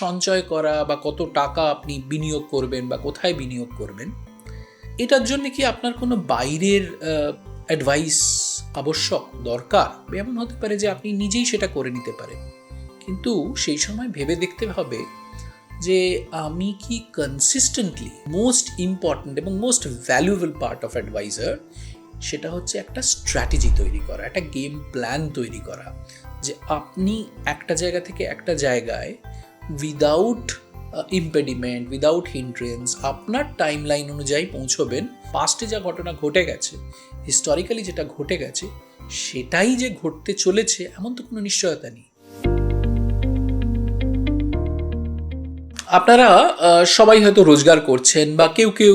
সঞ্চয় করা বা কত টাকা আপনি বিনিয়োগ করবেন বা কোথায় বিনিয়োগ করবেন, এটার জন্য কি আপনার কোনো বাইরের অ্যাডভাইস আবশ্যক, দরকার? এমন হতে পারে যে আপনি নিজেই সেটা করে নিতে পারেন। কিন্তু সেই সময় ভেবে দেখতে হবে যে আমি কি কনসিস্টেন্টলি মোস্ট ইম্পর্ট্যান্ট এবং most valuable part of adviser সেটা হচ্ছে একটা স্ট্র্যাটেজি তৈরি করা, একটা গেম প্ল্যান তৈরি করা। যে আপনি একটা জায়গা থেকে একটা জায়গায় উইদাউট ইম্পেডিমেন্ট উইদাউট হিন্ড্রেন্স আপনার টাইম লাইন অনুযায়ী পৌঁছবেন। পাস্টে যা ঘটনা ঘটে গেছে হিস্টোরিক্যালি যেটা ঘটে গেছে, সেটাই যে ঘটতে চলেছে, এমন তো কোনো নিশ্চয়তা নেই। আপনারা সবাই হয়তো রোজগার করছেন বা কেউ কেউ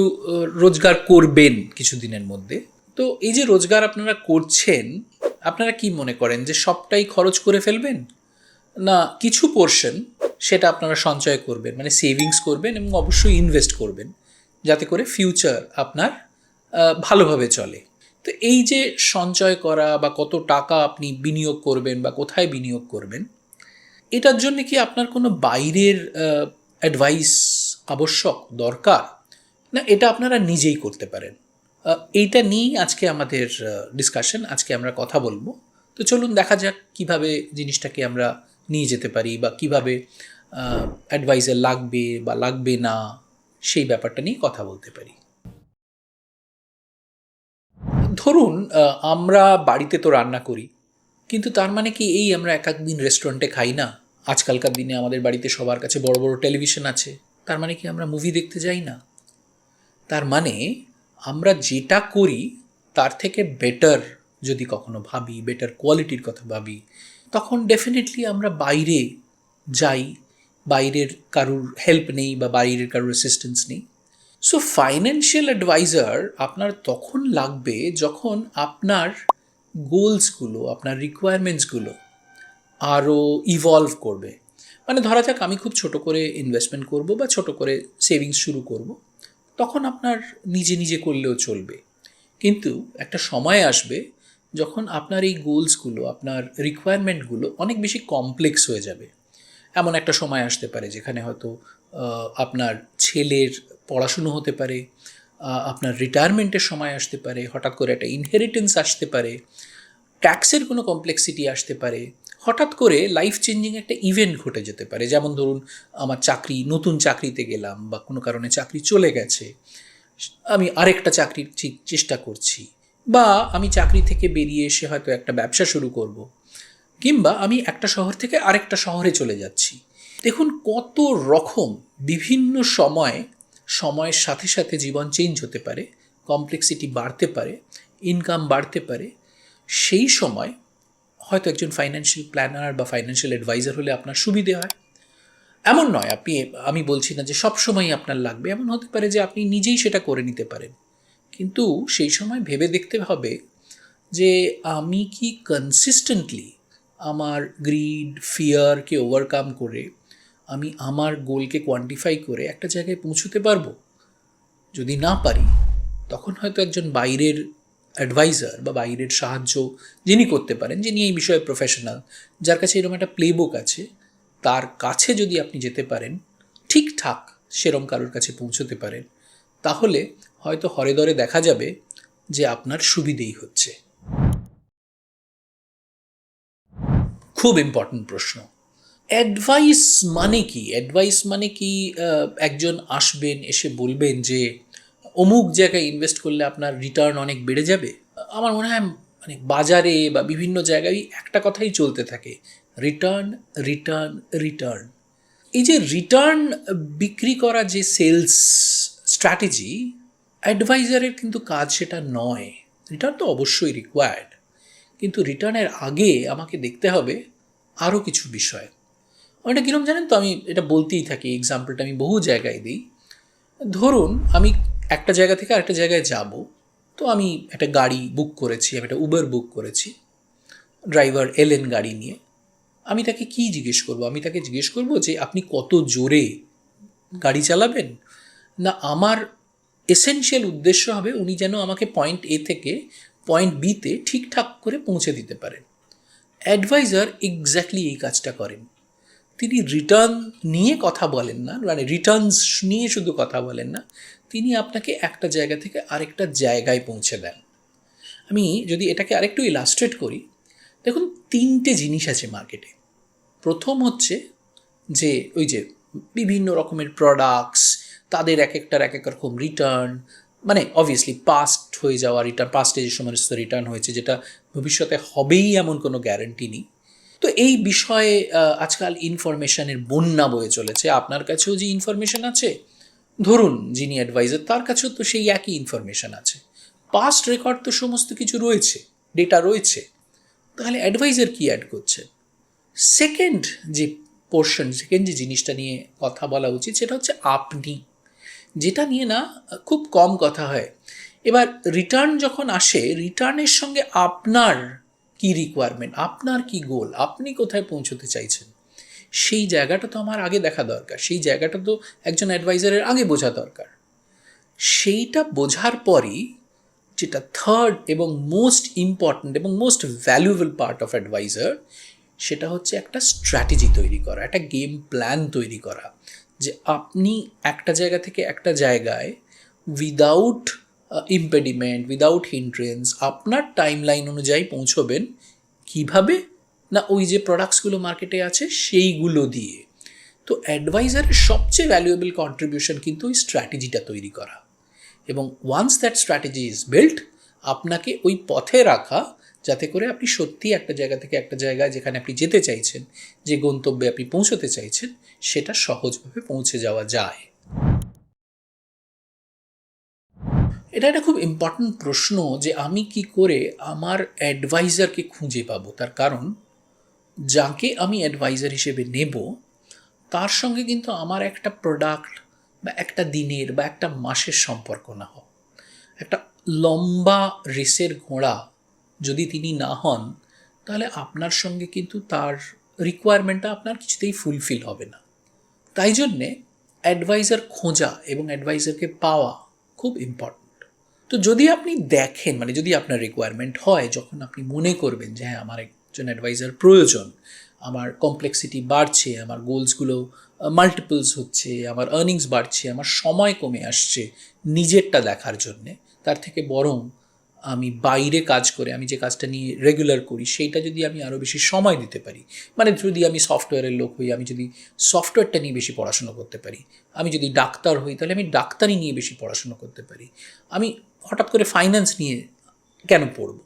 রোজগার করবেন কিছুদিনের মধ্যে। তো এই যে রোজগার আপনারা করছেন, আপনারা কি মনে করেন যে সবটাই খরচ করে ফেলবেন? না, কিছু পোর্শন সেটা আপনারা সঞ্চয় করবেন মানে সেভিংস করবেন এবং অবশ্যই ইনভেস্ট করবেন যাতে করে ফিউচার আপনার ভালোভাবে চলে। তো এই যে সঞ্চয় করা বা কত টাকা আপনি বিনিয়োগ করবেন বা কোথায় বিনিয়োগ করবেন, এটার জন্য কি আপনার কোনো বাইরের অ্যাডভাইস আবশ্যক, দরকার? না, এটা আপনারা নিজেই করতে পারেন। এইটা নিয়েই আজকে আমাদের ডিসকাশন আজকে আমরা কথা বলব। তো চলুন দেখা যাক কীভাবে জিনিসটাকে আমরা নিয়ে যেতে পারি বা কীভাবে অ্যাডভাইজার লাগবে বা লাগবে না, সেই ব্যাপারটা নিয়ে কথা বলতে পারি। ধরুন আমরা বাড়িতে তো রান্না করি, কিন্তু তার মানে কি এই আমরা এক এক দিন রেস্টুরেন্টে খাই না? আজকালকার দিনে আমাদের বাড়িতে সবার কাছে বড় বড় টেলিভিশন আছে, তার মানে কি আমরা মুভি দেখতে যাই না? তার মানে আমরা যেটা করি, তার থেকে বেটার যদি কখনো ভাবি বেটার কোয়ালিটির কথা ভাবি তখন ডেফিনেটলি আমরা বাইরে যাই, বাইরের কারুর হেল্প নেই বা বাইরের কারুর অ্যাসিস্ট্যান্স নেই। সো ফাইন্যান্সিয়াল অ্যাডভাইজার আপনার তখন লাগবে যখন আপনার গোলসগুলো আপনার রিকোয়ারমেন্টসগুলো আরও ইভলভ করবে। মানে ধরা যাক আমি খুব ছোট করে ইনভেস্টমেন্ট করব বা ছোট করে সেভিংস শুরু করব, তখন আপনার নিজে নিজে করলেও চলবে। কিন্তু একটা সময় আসবে যখন আপনার এই গোলসগুলো আপনার রিকোয়ারমেন্টগুলো অনেক বেশি কমপ্লেক্স হয়ে যাবে। এমন একটা সময় আসতে পারে যেখানে হয়তো আপনার ছেলের পড়াশুনো হতে পারে আপনার রিটায়ারমেন্টের সময় আসতে পারে, হঠাৎ করে একটা ইনহেরিটেন্স আসতে পারে ট্যাক্সের কোনো কমপ্লেক্সিটি আসতে পারে, হঠাৎ করে লাইফ চেঞ্জিং একটা ইভেন্ট ঘটে যেতে পারে। যেমন ধরুন, আমার চাকরি, নতুন চাকরিতে গেলাম বা কোনো কারণে চাকরি চলে গেছে, আমি আরেকটা চাকরির চেষ্টা করছি। বা আমি চাকরি থেকে বেরিয়ে এসে হয়তো একটা ব্যবসা শুরু করব, কিংবা আমি একটা শহর থেকে আরেকটা শহরে চলে যাচ্ছি। দেখুন কত রকম বিভিন্ন সময়ে, সময়ের সাথে সাথে জীবন চেঞ্জ হতে পারে কমপ্লেক্সিটি বাড়তে পারে ইনকাম বাড়তে পারে। সেই সময় হয়তো একজন ফাইন্যান্সিয়াল প্ল্যানার বা ফাইন্যান্সিয়াল অ্যাডভাইজার হলে আপনার সুবিধে হয়। এমন নয়, আপনি, আমি বলছি না যে সব সময় আপনার লাগবে, এমন হতে পারে যে আপনি নিজেই সেটা করে নিতে পারেন। কিন্তু সেই সময় ভেবে দেখতে হবে যে আমি কি কনসিস্টেন্টলি আমার গ্রিড ফিয়ারকে ওভারকাম করে আমি আমার গোলকে কোয়ান্টিফাই করে একটা জায়গায় পৌঁছতে পারব? যদি না পারি, তখন হয়তো একজন বাইরের অ্যাডভাইজার বা বাইরের সাহায্য যিনি করতে পারেন, যিনি এই বিষয়ে প্রফেশনাল যার কাছে এরকম একটা প্লেবুক আছে, তার কাছে যদি আপনি যেতে পারেন, ঠিকঠাক সেরম কারোর কাছে পৌঁছতে পারেন, তাহলে হয়তো হরে দরে দেখা যাবে যে আপনার সুবিধেই হচ্ছে। খুব ইম্পর্ট্যান্ট প্রশ্ন। অ্যাডভাইস মানে কি? অ্যাডভাইস মানে কি একজন আসবেন, এসে বলবেন যে, অমুক জায়গায় ইনভেস্ট করলে আপনার রিটার্ন অনেক বেড়ে যাবে? আমার মনে হয় মানে বাজারে বা বিভিন্ন জায়গায় একটা কথাই চলতে থাকে। রিটার্ন রিটার্ন রিটার্ন এই যে রিটার্ন বিক্রি করা যে সেলস স্ট্র্যাটেজি অ্যাডভাইজারের কিন্তু কাজ সেটা নয় রিটার্ন তো অবশ্যই রিকোয়ার্ড কিন্তু রিটার্নের আগে আমাকে দেখতে হবে আরও কিছু বিষয়। ওটা কীরকম জানেন তো, আমি এটা বলতেই থাকি এক্সাম্পলটা আমি বহু জায়গায় দিই। ধরুন, আমি একটা জায়গা থেকে আরেকটা জায়গায় যাব, তো আমি একটা গাড়ি বুক করেছি, আমি একটা উবার বুক করেছি ড্রাইভার এলেন গাড়ি নিয়ে, আমি তাকে কি জিজ্ঞেস করব? আমি তাকে জিজ্ঞেস করব যে, আপনি কত জোরে গাড়ি চালাবেন? না, আমার এসেনশিয়াল উদ্দেশ্য হবে উনি যেন আমাকে পয়েন্ট এ থেকে পয়েন্ট বিতে ঠিকঠাক করে পৌঁছে দিতে পারেন। অ্যাডভাইজার এক্স্যাক্টলি এই কাজটা করেন। তিনি রিটার্ন নিয়ে কথা বলেন না মানে রিটার্নস নিয়ে শুধু কথা বলেন না, তিনি আপনাকে একটা জায়গা থেকে আরেকটা জায়গায় পৌঁছে দেন। আমি যদি এটাকে আরেকটু ইলাস্ট্রেট করি, দেখুন তিনটে জিনিস আছে মার্কেটে প্রথম হচ্ছে যে ওই যে বিভিন্ন রকমের প্রোডাক্টস তাদের এক একটার এক এক রকম রিটার্ন মানে অবভিয়াসলি পাস্ট হয়ে যাওয়া রিটার্ন পাস্টে যে সমস্ত রিটার্ন হয়েছে, যেটা ভবিষ্যতে হবেই এমন কোনো গ্যারান্টি নেই। তো এই বিষয়ে আজকাল ইনফরমেশনের বন্যা বয়ে চলেছে। আপনার কাছেও যে ইনফরমেশন আছে? ধরুন যিনি অ্যাডভাইজার তার কাছেও তো সেই একই ইনফরমেশন আছে। পাস্ট রেকর্ড তো সমস্ত কিছু রয়েছে ডেটা রয়েছে। তাহলে অ্যাডভাইজার কি অ্যাড করছে? সেকেন্ড যে পোর্শন সেকেন্ড যে জিনিসটা নিয়ে কথা বলা উচিত, সেটা হচ্ছে আপনি। যেটা নিয়ে না খুব কম কথা হয়। এবার রিটার্ন যখন আসে রিটার্নের সঙ্গে আপনার কি রিকোয়ারমেন্ট আপনার কি গোল আপনি কোথায় পৌঁছতে চাইছেন? সেই জায়গাটা তো আমার আগে দেখা দরকার। সেই জায়গাটা তো একজন অ্যাডভাইজারের আগে বোঝা দরকার। সেইটা বোঝার পরই যেটা থার্ড এবং মোস্ট ইম্পর্ট্যান্ট এবং most valuable part of adviser সেটা হচ্ছে একটা স্ট্র্যাটেজি তৈরি করা, একটা গেম প্ল্যান তৈরি করা। যে আপনি একটা জায়গা থেকে একটা জায়গায় উইদাউট ইম্পেডিমেন্ট উইদাউট হিন্ট্রেন্স আপনার টাইম লাইন অনুযায়ী পৌঁছবেন কীভাবে? না ওই যে প্রোডাক্টসগুলো মার্কেটে আছে সেইগুলো দিয়ে। তো অ্যাডভাইজারের সবচেয়ে ভ্যালুয়েবল কন্ট্রিবিউশন কিন্তু ওই স্ট্র্যাটেজিটা তৈরি করা। এবং once that strategy is built আপনাকে ওই পথে রাখা যাতে করে আপনি সত্যি একটা জায়গা থেকে একটা জায়গায় যেখানে আপনি যেতে চাইছেন, যে গন্তব্যে আপনি পৌঁছতে চাইছেন, সেটা সহজভাবে পৌঁছে যাওয়া যায়। এটা একটা খুব ইম্পর্ট্যান্ট প্রশ্ন যে আমি কি করে আমার অ্যাডভাইজারকে খুঁজে পাবো। তার কারণ, যাকে আমি অ্যাডভাইজার হিসেবে নেব, তার সঙ্গে কিন্তু আমার একটা প্রোডাক্ট বা একটা দিনের বা একটা মাসের সম্পর্ক না হোক। একটা লম্বা রেসের ঘোড়া যদি তিনি না হন, তাহলে আপনার সঙ্গে কিন্তু তার রিকোয়ারমেন্টটা আপনার কিছুতেই ফুলফিল হবে না। তাই জন্যে অ্যাডভাইজার খোঁজা এবং অ্যাডভাইজারকে পাওয়া খুব ইম্পর্ট্যান্ট তো যদি আপনি দেখেন মানে যদি আপনার রিকোয়ারমেন্ট হয়, যখন আপনি মনে করবেন যে হ্যাঁ আমার একজন অ্যাডভাইজার প্রয়োজন, আমার কমপ্লেক্সিটি বাড়ছে, আমার গোলসগুলো মাল্টিপলস হচ্ছে, আমার আর্নিংস বাড়ছে, আমার সময় কমে আসছে নিজেরটা দেখার জন্যে, তার থেকে বরং আমি বাইরে কাজ করে, আমি যে কাজটা নিয়ে রেগুলার করি, সেইটা যদি আমি আরও বেশি সময় দিতে পারি মানে যদি আমি সফটওয়্যারের লোক হই, আমি যদি সফটওয়্যারটা নিয়ে বেশি পড়াশোনা করতে পারি, আমি যদি ডাক্তার হই, তাহলে আমি ডাক্তারি নিয়ে বেশি পড়াশোনা করতে পারি, আমি হঠাৎ করে ফাইন্যান্স নিয়ে কেন পড়ব?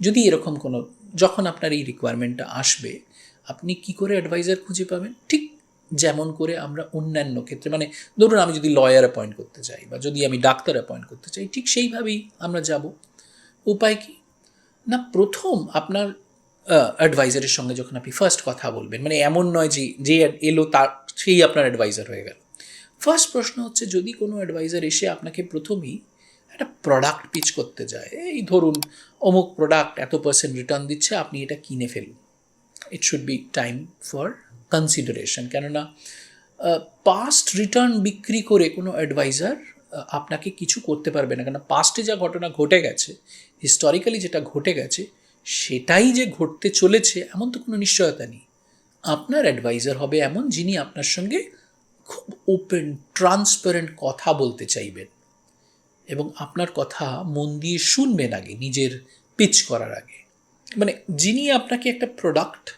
যদি এরকম কোনো, যখন আপনার এই রিকোয়ারমেন্টটা আসবে, আপনি কি করে অ্যাডভাইজার খুঁজে পাবেন? ঠিক যেমন করে আমরা অন্যান্য ক্ষেত্রে মানে ধরুন আমি যদি লয়ার অ্যাপয়েন্ট করতে চাই, বা যদি আমি ডাক্তার অ্যাপয়েন্ট করতে চাই, ঠিক সেইভাবেই আমরা যাব। উপায় কি? না, প্রথম আপনার অ্যাডভাইজারের সঙ্গে যখন আপনি ফার্স্ট কথা বলবেন মানে এমন নয় যে যে এলো তার, সেই আপনার অ্যাডভাইজার হয়ে গেল। ফার্স্ট প্রশ্ন হচ্ছে, যদি কোনো অ্যাডভাইজার এসে আপনাকে প্রথমেই একটা প্রোডাক্ট পিচ করতে যায়, এই ধরুন, অমুক প্রোডাক্ট এত পার্সেন্ট রিটার্ন দিচ্ছে, আপনি এটা কিনে ফেলুন। It should be time for consideration কেননা পাস্ট রিটার্ন বিক্রি করে কোনো অ্যাডভাইজার আপনাকে কিছু করতে পারবে না। কেন পাস্টে যা ঘটনা ঘটে গেছে হিস্টোরিক্যালি যেটা ঘটে গেছে, সেটাই যে ঘটতে চলেছে, এমন তো কোনো নিশ্চয়তা নেই। আপনার অ্যাডভাইজার হবে এমন যিনি আপনার সঙ্গে খুব ওপেন ট্রান্সপারেন্ট কথা বলতে চাইবেন। এবং আপনার কথা মন দিয়ে শুনবেন আগে, নিজের পিচ করার আগে। মানে যিনি আপনাকে একটা প্রোডাক্ট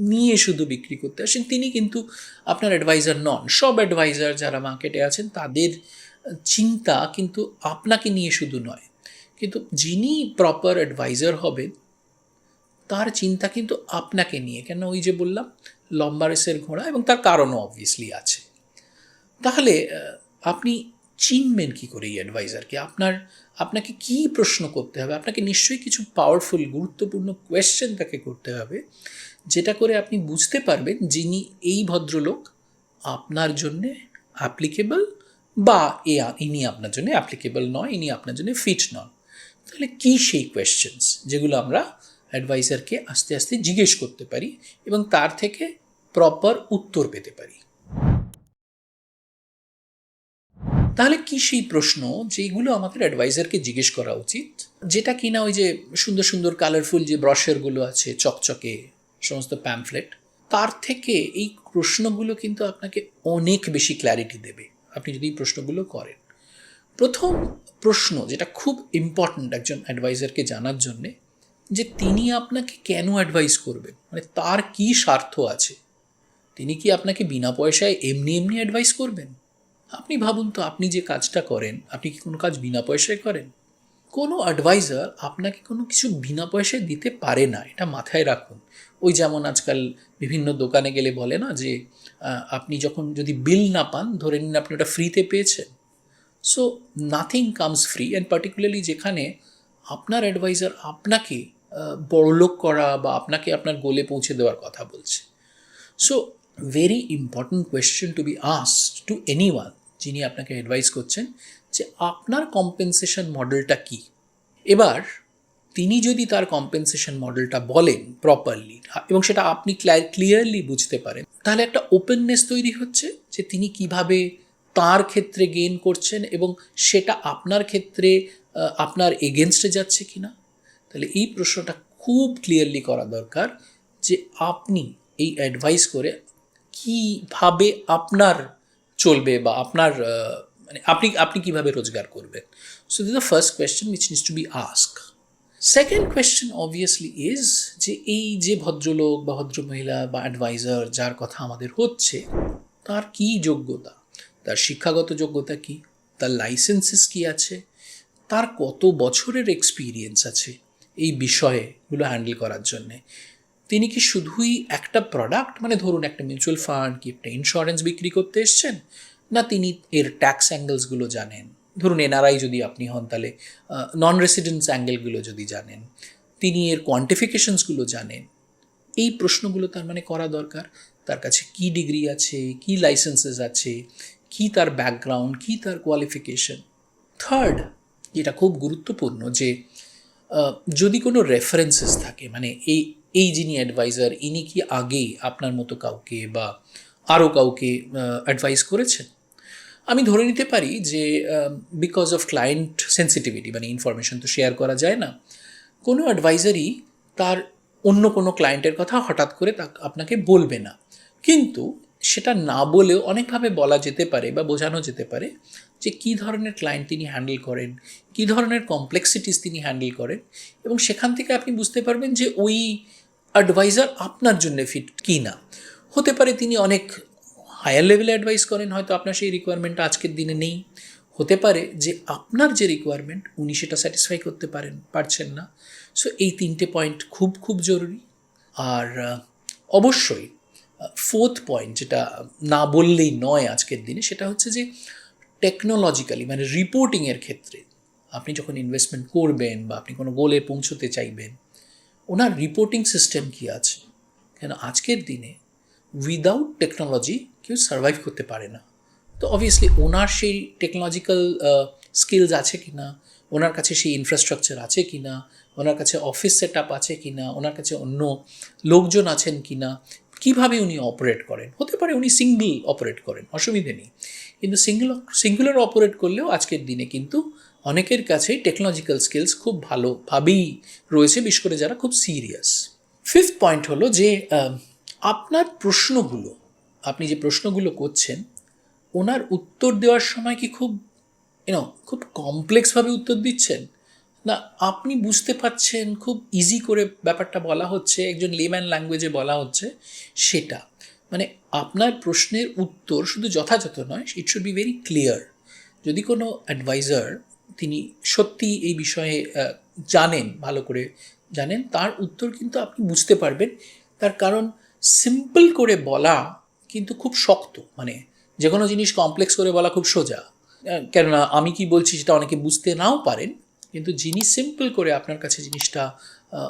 নিয়ে শুধু বিক্রি করতে আসেন, তিনি কিন্তু আপনার অ্যাডভাইজার নন। সব অ্যাডভাইজার যারা মার্কেটে আছেন, তাদের চিন্তা কিন্তু আপনাকে নিয়ে শুধু নয়, কিন্তু যিনি প্রপার অ্যাডভাইজার হবেন, তার চিন্তা কিন্তু আপনাকে নিয়ে। কেন ওই যে বললাম, লম্বা রেসের ঘোড়া এবং তার কারণও অবভিয়াসলি আছে। তাহলে আপনি চিনবেন কি করে এই অ্যাডভাইজারকে আপনার, আপনাকে কি প্রশ্ন করতে হবে? আপনাকে নিশ্চয়ই কিছু পাওয়ারফুল গুরুত্বপূর্ণ কোয়েশ্চেন তাকে করতে হবে, যেটা করে আপনি বুঝতে পারবেন যিনি এই ভদ্রলোক, আপনার জন্যে অ্যাপ্লিকেবল বা এ ইনি আপনার জন্য অ্যাপ্লিকেবল নয়, ইনি আপনার জন্য ফিট নন। তাহলে কী সেই কোয়েশ্চেন্স যেগুলো আমরা অ্যাডভাইজারকে আস্তে আস্তে জিজ্ঞেস করতে পারি এবং তার থেকে প্রপার উত্তর পেতে পারি? তাহলে কি সেই প্রশ্ন যেগুলো আমাদের অ্যাডভাইজারকে জিজ্ঞেস করা উচিত? যেটা কিনা ওই যে সুন্দর সুন্দর কালারফুল যে ব্রশেরগুলো আছে, চকচকে সমস্ত প্যামফ্লেট তার থেকে এই প্রশ্নগুলো কিন্তু আপনাকে অনেক বেশি ক্ল্যারিটি দেবে। আপনি যদি এই প্রশ্নগুলো করেন। প্রথম প্রশ্ন যেটা খুব ইম্পর্ট্যান্ট একজন অ্যাডভাইজারকে জানার জন্যে, যে তিনি আপনাকে কেন অ্যাডভাইস করবেন? মানে তার কি স্বার্থ আছে? তিনি কি আপনাকে বিনা পয়সায় এমনি এমনি অ্যাডভাইস করবেন? আপনি ভাবুন তো, আপনি যে কাজটা করেন, আপনি কি কোনো কাজ বিনা পয়সায় করেন? কোনো অ্যাডভাইজার আপনাকে কোনো কিছু বিনা পয়সায় দিতে পারে না। এটা মাথায় রাখুন। ওই যেমন আজকাল বিভিন্ন দোকানে গেলে বলে না যে আপনি যখন যদি বিল না পান, ধরে নিন আপনি ওটা ফ্রিতে পেয়েছেন so nothing comes free and particularly যেখানে আপনার অ্যাডভাইজার আপনাকে বড়লোক করা বা আপনাকে আপনার গোলে পৌঁছে দেওয়ার কথা বলছে। So very important question to be asked to any one যিনি আপনাকে অ্যাডভাইস করছেন যে আপনার কম্পেনসেশন মডেলটা কী? এবার তিনি যদি তার কম্পেনসেশন মডেলটা বলেন প্রপারলি এবং সেটা আপনি ক্লিয়ারলি বুঝতে পারেন, তাহলে একটা ওপেননেস তৈরি হচ্ছে যে তিনি কীভাবে তার ক্ষেত্রে গেইন করছেন এবং সেটা আপনার ক্ষেত্রে আপনার এগেনস্টে যাচ্ছে কি না তাহলে এই প্রশ্নটা খুব ক্লিয়ারলি করা দরকার যে আপনি এই অ্যাডভাইস করে কীভাবে আপনার চলবে বা আপনার মানে আপনি আপনি কীভাবে রোজগার করবেন। So this the first question which needs to be ask second question obviously is যে এই যে ভদ্রলোক বা ভদ্রমহিলা বা অ্যাডভাইজার যার কথা আমাদের হচ্ছে, তার কি যোগ্যতা? তার শিক্ষাগত যোগ্যতা কি? তার লাইসেন্সেস কি আছে? তার কত বছরের এক্সপিরিয়েন্স আছে? এই বিষয়েগুলো হ্যান্ডেল করার জন্যে। তিনি কি শুধুই একটা প্রোডাক্ট মানে ধরুন একটা মিউচুয়াল ফান্ড কি একটা ইন্স্যুরেন্স বিক্রি করতে এসছেন? না তিনি এর ট্যাক্স অ্যাঙ্গেলসগুলো জানেন? ধরুন এনআরআই যদি আপনি হন, তাহলে নন রেসিডেন্স অ্যাঙ্গেলগুলো যদি জানেন, তিনি এর কোয়ান্টিফিকেশনসগুলো জানেন, এই প্রশ্নগুলো তার মানে করা দরকার। তার কাছে কি ডিগ্রি আছে, কি লাইসেন্সেস আছে, কি তার ব্যাকগ্রাউন্ড কি তার কোয়ালিফিকেশন থার্ড যেটা খুব গুরুত্বপূর্ণ যে যদি কোনো রেফারেন্সেস থাকে মানে এই এই যিনি অ্যাডভাইজার ইনি কি আগেই আপনার মতো কাউকে বা আরও কাউকে অ্যাডভাইস করেছেন? আমি ধরে নিতে পারি যে বিকজ অফ ক্লায়েন্ট সেন্সিটিভিটি মানে ইনফরমেশন তো শেয়ার করা যায় না, কোনো অ্যাডভাইজারই তার অন্য কোনো ক্লায়েন্টের কথা হঠাৎ করে তা আপনাকে বলবে না। কিন্তু সেটা না বলেও অনেকভাবে বলা যেতে পারে বা বোঝানো যেতে পারে যে, কী ধরনের ক্লায়েন্ট তিনি হ্যান্ডেল করেন, কী ধরনের কমপ্লেক্সিটিস তিনি হ্যান্ডেল করেন এবং সেখান থেকে আপনি বুঝতে পারবেন যে, ওই অ্যাডভাইজার আপনার জন্য ফিট কি না হতে পারে তিনি অনেক হায়ার লেভেলে অ্যাডভাইস করেন, হয়তো আপনার সেই রিকোয়ারমেন্টটা আজকের দিনে নেই। হতে পারে যে আপনার যে রিকোয়ারমেন্ট উনি সেটা স্যাটিসফাই করতে পারেন, পারছেন না। সো এই তিনটে পয়েন্ট খুব খুব জরুরি। আর অবশ্যই ফোর্থ পয়েন্ট যেটা না বললেই নয় আজকের দিনে, সেটা হচ্ছে যে টেকনোলজিক্যালি মানে রিপোর্টিংয়ের ক্ষেত্রে, আপনি যখন ইনভেস্টমেন্ট করবেন বা আপনি কোনো গোলে পৌঁছতে চাইবেন, ওনার রিপোর্টিং সিস্টেম কি আছে? কেন আজকের দিনে উইদাউট টেকনোলজি কেউ সার্ভাইভ করতে পারে না। তো অবভিয়াসলি ওনার সেই টেকনোলজিক্যাল স্কিলস আছে কি না ওনার কাছে সেই ইনফ্রাস্ট্রাকচার আছে কি না ওনার কাছে অফিস সেট আপ আছে কি না ওনার কাছে অন্য লোকজন আছেন কি না কীভাবে উনি অপারেট করেন? হতে পারে উনি সিঙ্গল অপারেট করেন, অসুবিধে নেই। কিন্তু সিঙ্গল সিঙ্গুলার অপারেট করলেও আজকের দিনে কিন্তু অনেকের কাছেই টেকনোলজিক্যাল স্কিলস খুব ভালোভাবেই রয়েছে, বিশেষ করে যারা খুব সিরিয়াস ফিফথ পয়েন্ট হলো যে আপনার প্রশ্নগুলো, আপনি যে প্রশ্নগুলো করছেন, ওনার উত্তর দেওয়ার সময় কি খুব ইউনো খুব কমপ্লেক্সভাবে উত্তর দিচ্ছেন? না, আপনি বুঝতে পারছেন, খুব ইজি করে ব্যাপারটা বলা হচ্ছে, একজন লেম্যান ল্যাঙ্গুয়েজে বলা হচ্ছে সেটা। মানে আপনার প্রশ্নের উত্তর শুধু যথাযথ নয় it should be very clear যদি কোনো অ্যাডভাইজার তিনি সত্যি এই বিষয়ে জানেন, ভালো করে জানেন, তার উত্তর কিন্তু আপনি বুঝতে পারবেন। তার কারণ সিম্পল করে বলা কিন্তু খুব শক্ত মানে যে কোনো জিনিস কমপ্লেক্স করে বলা খুব সোজা। কেননা আমি কি বলছি সেটা অনেকে বুঝতে নাও পারেন, কিন্তু যিনি সিম্পল করে আপনার কাছে জিনিসটা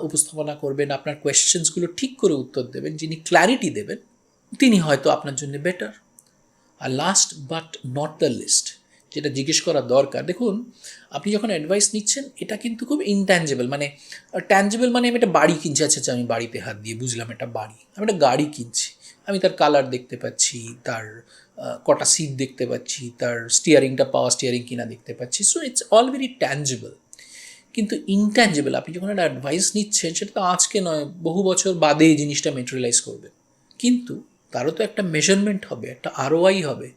উপস্থাপনা করবেন, আপনার কোয়েশ্চেন্সগুলো ঠিক করে উত্তর দেবেন, যিনি ক্ল্যারিটি দেবেন, তিনি হয়তো আপনার জন্য better R last but not the least যেটা জিজ্ঞেস করা দরকার, দেখুন, আপনি যখন অ্যাডভাইস নিচ্ছেন, এটা কিন্তু খুব ইনট্যাঞ্জেবল মানে ট্যাঞ্জেবল মানে আমি একটা বাড়ি কিনছি আচ্ছা আচ্ছা আমি বাড়িতে হাত দিয়ে বুঝলাম একটা বাড়ি, আমি একটা গাড়ি কিনছি, আমি তার কালার দেখতে পাচ্ছি, তার কটা সিট দেখতে পাচ্ছি, তার স্টিয়ারিংটা পাওয়ার স্টিয়ারিং কিনা দেখতে পাচ্ছি so it's all very tangible কিন্তু ইনট্যাঞ্জেবল আপনি যখন একটা অ্যাডভাইস নিচ্ছেন, সেটা তো আজকে নয়, বহু বছর বাদে এই জিনিসটা মেটেরিয়ালাইজ করবে, কিন্তু তারও তো একটা মেজারমেন্ট হবে, একটা আরওআই হবে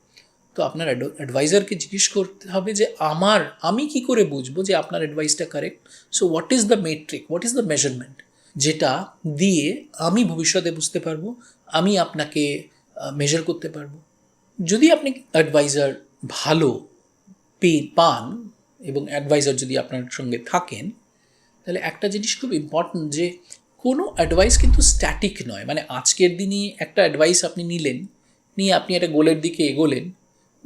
তো আপনার অ্যাডভাইজারকে জিজ্ঞেস করতে হবে যে আমার, আমি কি করে বুঝব যে আপনার অ্যাডভাইসটা correct so what is the metric what is the measurement যেটা দিয়ে আমি ভবিষ্যতে বুঝতে পারব, আমি আপনাকে মেজার করতে পারব। যদি আপনি অ্যাডভাইজার ভালো পে পান এবং অ্যাডভাইজার যদি আপনার সঙ্গে থাকেন, তাহলে একটা জিনিস খুব ইম্পর্ট্যান্ট যে কোনো অ্যাডভাইস কিন্তু স্ট্যাটিক নয়। মানে আজকের দিনই একটা অ্যাডভাইস আপনি নিলেন, নিয়ে আপনি একটা গোলের দিকে এগোলেন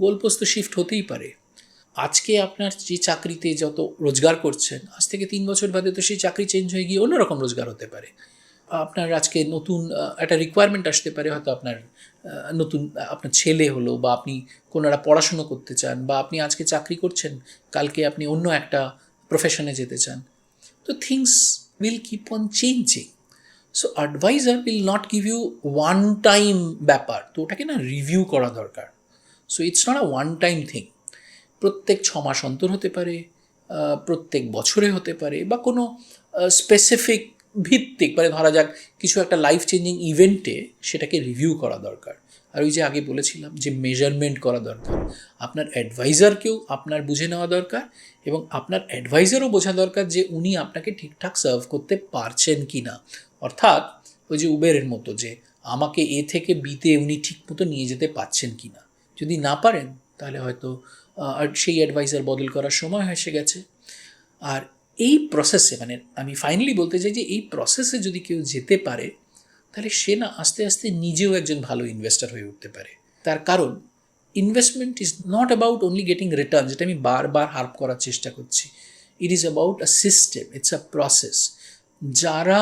গোলপোস্ত শিফট হতেই পারে। আজকে আপনার যে চাকরিতে যত রোজগার করছেন, আজ থেকে তিন বছর বাদে তো সেই চাকরি চেঞ্জ হয়ে গিয়ে অন্যরকম রোজগার হতে পারে। আপনার আজকে নতুন একটা রিকোয়ারমেন্ট আসতে পারে, হয়তো আপনার নতুন আপনার ছেলে হলো বা আপনি কোনো একটা পড়াশুনো করতে চান বা আপনি আজকে চাকরি করছেন, কালকে আপনি অন্য একটা প্রফেশনে যেতে চান। তো things will keep on changing so adviser will not give you one time ব্যাপার। তো ওটাকে না রিভিউ করা দরকার। So it's not a one time thing প্রত্যেক ছ মাস অন্তর হতে পারে প্রত্যেক বছরে হতে পারে, বা কোনো স্পেসিফিক ভিত্তিক মানে ধরা যাক, কিছু একটা লাইফ চেঞ্জিং ইভেন্টে সেটাকে রিভিউ করা দরকার। আর ওই যে আগে বলেছিলাম যে মেজারমেন্ট করা দরকার। আপনার অ্যাডভাইজারকেও আপনার বুঝে নেওয়া দরকার এবং আপনার অ্যাডভাইজারও বোঝা দরকার যে উনি আপনাকে ঠিকঠাক সার্ভ করতে পারছেন কি না। অর্থাৎ, ওই যে উবেরের মতো যে, আমাকে এ থেকে বিতে উনি ঠিক মতো নিয়ে যেতে পারছেন কি না। যদি না পারেন, তাহলে হয়তো সেই অ্যাডভাইজার বদল করার সময় এসে গেছে। আর এই প্রসেসে মানে আমি ফাইনালি বলতে চাই যে, এই প্রসেসে যদি কেউ যেতে পারে, তাহলে সে না আস্তে আস্তে নিজেও একজন ভালো ইনভেস্টার হয়ে উঠতে পারে। তার কারণ investment is not about only getting return যেটা আমি বারবার হার্প করার চেষ্টা করছি। It is about a system it's a process যারা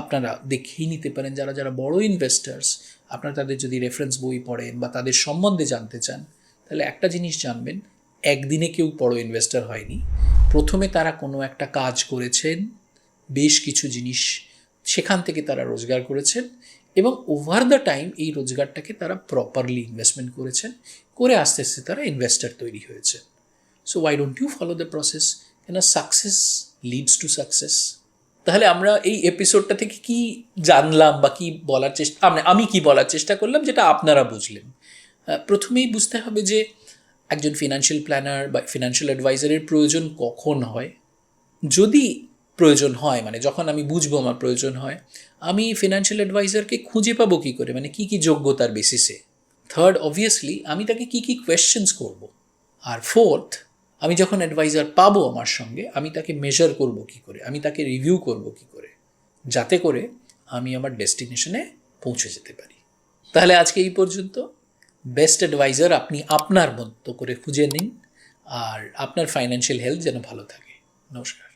আপনারা দেখেই নিতে পারেন, যারা যারা বড় ইনভেস্টার্স আপনারা তাদের যদি রেফারেন্স বই পড়েন বা তাদের সম্বন্ধে জানতে চান, তাহলে একটা জিনিস জানবেন, একদিনে কেউ বড় ইনভেস্টার হয়নি। প্রথমে তারা কোনো একটা কাজ করেছেন, বেশ কিছু জিনিস সেখান থেকে তারা রোজগার করেছেন এবং ওভার দ্য টাইম এই রোজগারটাকে তারা প্রপারলি ইনভেস্টমেন্ট করেছেন, করে আস্তে আস্তে তারা ইনভেস্টার তৈরি হয়েছে so why don't you follow the process কেন সাকসেস লিডস টু সাকসেস তাহলে আমরা এই এপিসোডটা থেকে কি জানলাম বা কি বলার চেষ্টা, আমি কি বলার চেষ্টা করলাম যেটা আপনারা বুঝলেন? প্রথমেই বুঝতে হবে যে একজন ফিনান্সিয়াল প্ল্যানার বা ফিনান্সিয়াল অ্যাডভাইজারের প্রয়োজন কখন হয়? যদি প্রয়োজন হয় মানে যখন আমি বুঝব আমার প্রয়োজন হয়, আমি ফিনান্সিয়াল অ্যাডভাইজারকে খুঁজে পাবো কী করে? মানে কী কী যোগ্যতার বেসিসে থার্ড অবভিয়াসলি আমি তাকে কী কী কোয়েশ্চেন্স করব? আর ফোর্থ আমি যখন অ্যাডভাইজার পাবো আমার সঙ্গে, আমি তাকে মেজার করব কি করে? আমি তাকে রিভিউ করব কি করে? যাতে করে আমি আমার ডেস্টিনেশনে পৌঁছে যেতে পারি। তাহলে আজকে এই পর্যন্ত। বেস্ট অ্যাডভাইজার আপনি আপনার মতো করে খুঁজে নিন, আর আপনার ফাইন্যান্সিয়াল হেলথ যেন ভালো থাকে। নমস্কার।